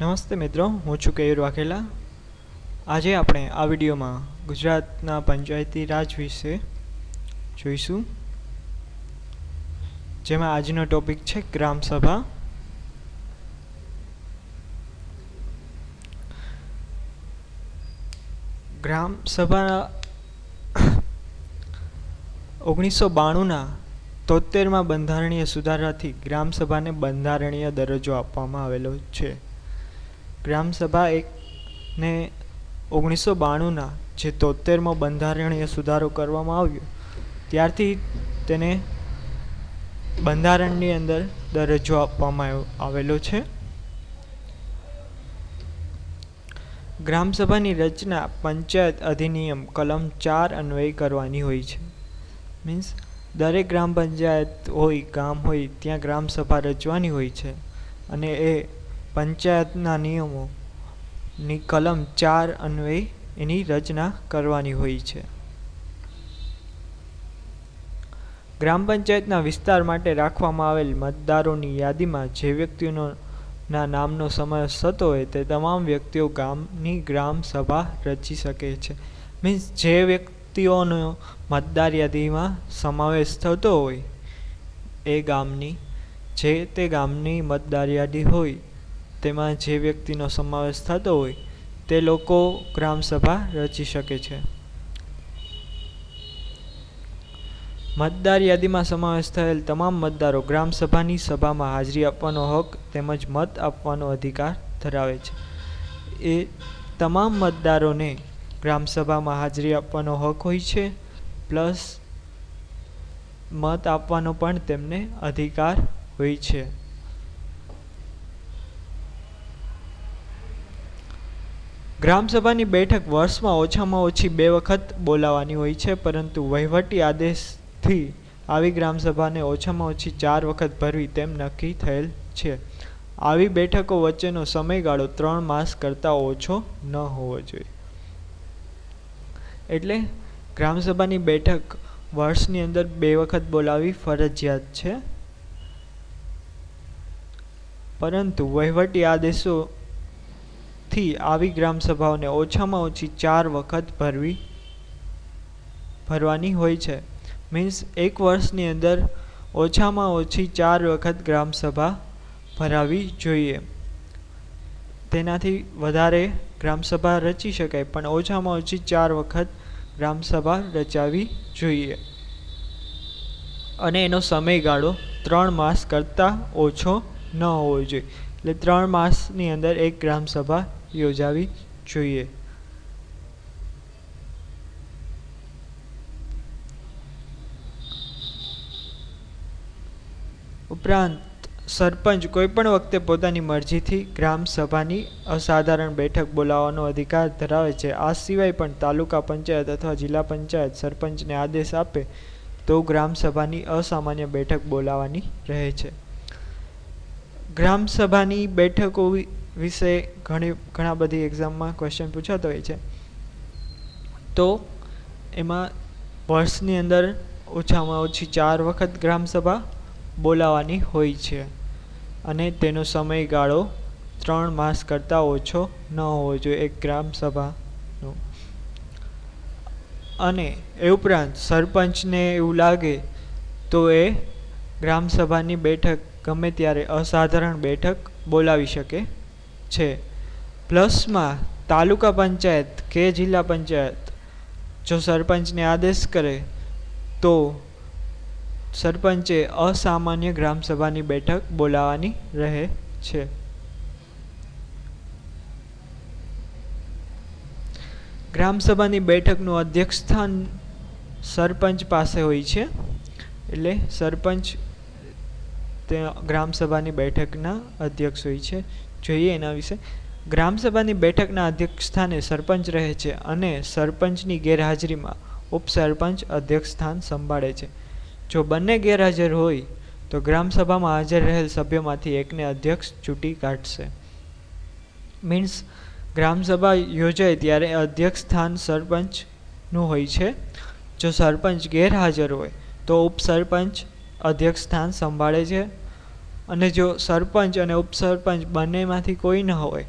નમસ્તે મિત્રો, હું છું કેયુર વાઘેલા. આજે આપણે આ વિડીયોમાં ગુજરાતના પંચાયતી રાજ વિશે જોઈશું. જેમાં આજનો ટોપિક છે ગ્રામસભા ગ્રામસભા ગ્રામ સભા ઓગણીસો બાણુંના તોતેરમાં બંધારણીય સુધારાથી ગ્રામસભાને બંધારણીય દરજ્જો આપવામાં આવેલો છે. ગ્રામ સભા એક ને ઓગણીસો બાણુંના જે તોતેરમો બંધારણીય સુધારો કરવામાં આવ્યો, ત્યારથી તેને બંધારણની અંદર દરજ્જો આપવામાં આવેલો છે. ગ્રામસભાની રચના પંચાયત અધિનિયમ કલમ ચાર અન્વયે કરવાની હોય છે. મીન્સ દરેક ગ્રામ પંચાયત હોય, ગામ હોય, ત્યાં ગ્રામસભા રચવાની હોય છે અને એ પંચાયતના નિયમોની કલમ ચાર અન્વયે એની રચના કરવાની હોય છે. ગ્રામ પંચાયતના વિસ્તાર માટે રાખવામાં આવેલ મતદારોની યાદીમાં જે વ્યક્તિઓનો ના નામનો સમાવેશ થતો હોય તે તમામ વ્યક્તિઓ ગામની ગ્રામ સભા રચી શકે છે. મીન્સ જે વ્યક્તિઓનો મતદાર યાદીમાં સમાવેશ થતો હોય એ ગામની, જે તે ગામની મતદાર યાદી હોય તેમાં જે વ્યક્તિનો સમાવેશ થતો હોય, તે લોકો ગ્રામસભા રચી શકે છે. મતદાર યાદીમાં સમાવેશ થયેલ તમામ મતદારો ગ્રામસભાની સભામાં હાજરી આપવાનો હક તેમજ મત આપવાનો અધિકાર ધરાવે છે. એ તમામ મતદારોને ગ્રામસભામાં હાજરી આપવાનો હક હોય છે, પ્લસ મત આપવાનો પણ તેમને અધિકાર હોય છે. ગ્રામસભાની બેઠક વર્ષમાં ઓછામાં ઓછી બે વખત બોલાવવાની હોય છે, પરંતુ વહીવટી આદેશથી આવી ગ્રામસભાને ઓછામાં ઓછી ચાર વખત ભરવી તેમ નક્કી થયેલ છે. આવી બેઠકો વચ્ચેનો સમયગાળો ત્રણ માસ કરતાં ઓછો ન હોવો જોઈએ. એટલે ગ્રામસભાની બેઠક વર્ષની અંદર બે વખત બોલાવી ફરજિયાત છે. પરંતુ વહીવટી આદેશો થી આવી ગ્રામ સભાઓને ઓછામાં ઓછી ચાર વખત ભરવી ભરવાની હોય છે. મીન્સ એક વર્ષની અંદર ઓછામાં ઓછી ચાર વખત ગ્રામસભા ભરાવી જોઈએ. તેનાથી વધારે ગ્રામસભા રચી શકાય, પણ ઓછામાં ઓછી ચાર વખત ગ્રામસભા રચાવી જોઈએ. અને એનો સમયગાળો ત્રણ માસ કરતાં ઓછો ન હોવો જોઈએ. એટલે ત્રણ માસની અંદર એક ગ્રામસભા યોજાવી જોઈએ. ઉપરાંત સરપંચ કોઈપણ વખતે પોતાની મરજીથી ગ્રામ સભાની અસાધારણ બેઠક બોલાવવાનો અધિકાર ધરાવે છે. આ સિવાય પણ તાલુકા પંચાયત અથવા જિલ્લા પંચાયત સરપંચને આદેશ આપે તો ગ્રામ સભાની અસામાન્ય બેઠક બોલાવવાની રહે છે. ગ્રામ સભાની બેઠકો વિશે ઘણી, ઘણા બધી એક્ઝામમાં ક્વેશ્ચન પૂછાતો હોય છે. તો એમાં વર્ષની અંદર ઓછામાં ઓછી ચાર વખત ગ્રામસભા બોલાવવાની હોય છે અને તેનો સમયગાળો ત્રણ માસ કરતાં ઓછો ન હોવો જોઈએ એક ગ્રામસભાનો. અને એ ઉપરાંત સરપંચને એવું લાગે તો એ ગ્રામસભાની બેઠક ગમે ત્યારે અસાધારણ બેઠક બોલાવી શકે છે. પ્લસમાં તાલુકા પંચાયત કે જિલ્લા પંચાયત જો સરપંચને આદેશ કરે તો સરપંચે અસામાન્ય ગ્રામસભાની બેઠક બોલાવવાની રહે છે. ગ્રામસભાની બેઠકનું અધ્યક્ષ સ્થાન સરપંચ પાસે હોય છે. એટલે સરપંચ તે ગ્રામસભાની બેઠકના અધ્યક્ષ હોય છે. જોઈએ એના વિશે. ગ્રામસભાની બેઠકના અધ્યક્ષ સ્થાને સરપંચ રહે છે અને સરપંચની ગેરહાજરીમાં ઉપસરપંચ અધ્યક્ષ સ્થાન સંભાળે છે. જો બંને ગેરહાજર હોય, તો ગ્રામસભામાં હાજર રહેલ સભ્યોમાંથી એકને અધ્યક્ષ ચૂંટી કાઢશે. મીન્સ, ગ્રામસભા યોજાય ત્યારે અધ્યક્ષ સ્થાન સરપંચનું હોય છે. જો સરપંચ ગેરહાજર હોય, તો ઉપસરપંચ અધ્યક્ષ સ્થાન સંભાળે છે અને જો સરપંચ અને ઉપસરપંચ બંનેમાંથી કોઈ ન હોય,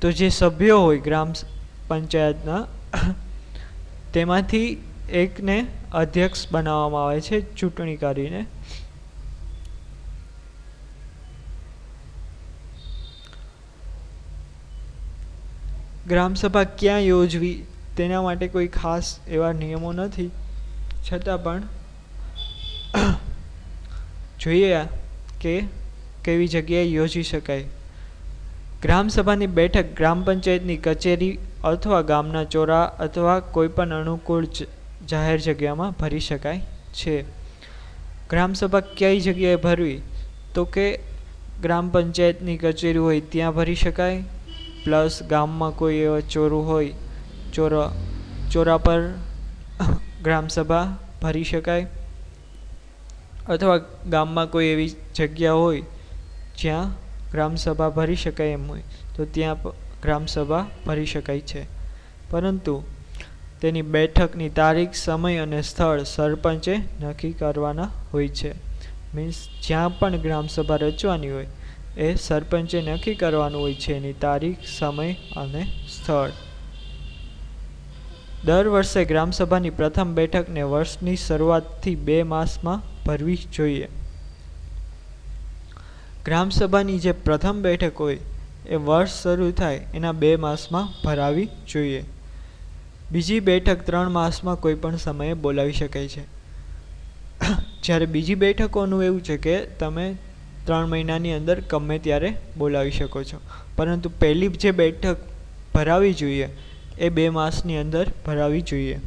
તો જે સભ્યો હોય ગ્રામ પંચાયતના, તેમાંથી એકને અધ્યક્ષ બનાવવામાં આવે છે ચૂંટણી કરીને. ગ્રામસભા ક્યાં યોજવી તેના માટે કોઈ ખાસ એવા નિયમો નથી, છતાં પણ જોઈએ કે કેવી જગ્યાએ યોજી શકાય. ગ્રામસભાની બેઠક ગ્રામ પંચાયતની કચેરી અથવા ગામના ચોરા અથવા કોઈપણ અનુકૂળ જાહેર જગ્યામાં ભરી શકાય છે. ગ્રામસભા કઈ જગ્યાએ ભરવી? તો કે ગ્રામ પંચાયતની કચેરી હોય ત્યાં ભરી શકાય? પ્લસ ગામમાં કોઈ એવા ચોરું હોય, ચોરા ચોરા પર ગ્રામસભા ભરી શકાય? અથવા ગામમાં કોઈ એવી જગ્યા હોય જ્યાં ગ્રામસભા ભરી શકાય એમ હોય, તો ત્યાં ગ્રામસભા ભરી શકાય છે. પરંતુ તેની બેઠકની તારીખ, સમય અને સ્થળ સરપંચે નક્કી કરવાના હોય છે. મીન્સ જ્યાં પણ ગ્રામસભા રચવાની હોય, એ સરપંચે નક્કી કરવાનું હોય છે એની તારીખ, સમય અને સ્થળ. દર વર્ષે ગ્રામસભાની પ્રથમ બેઠકને વર્ષની શરૂઆતથી બે માસમાં ભરવી જોઈએ. ગ્રામસભાની જે પ્રથમ બેઠક હોય, એ વર્ષ શરૂ થાય એના બે માસમાં ભરાવી જોઈએ. બીજી બેઠક ત્રણ માસમાં કોઈ પણ સમયે બોલાવી શકાય છે. જ્યારે બીજી બેઠકોનું એવું છે કે તમે ત્રણ મહિનાની અંદર ગમે ત્યારે બોલાવી શકો છો. પરંતુ પહેલી જે બેઠક ભરાવી જોઈએ એ બે માસની અંદર ભરાવી જોઈએ.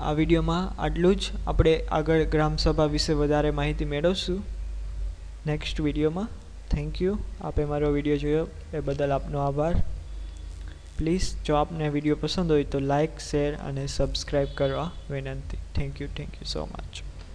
આ વિડીયોમાં આટલું જ. આપણે આગળ ગ્રામસભા વિશે વધારે માહિતી મેળવશું. નેક્સ્ટ વિડીયોમાં. થેન્ક યુ આપે મારો વીડિયો જોયો, એ બદલ આપનો આભાર. પ્લીઝ જો આપને વીડિયો પસંદ હોય તો લાઇક શેર અને સબસ્ક્રાઈબ કરવા વિનંતી. Thank you thank you so much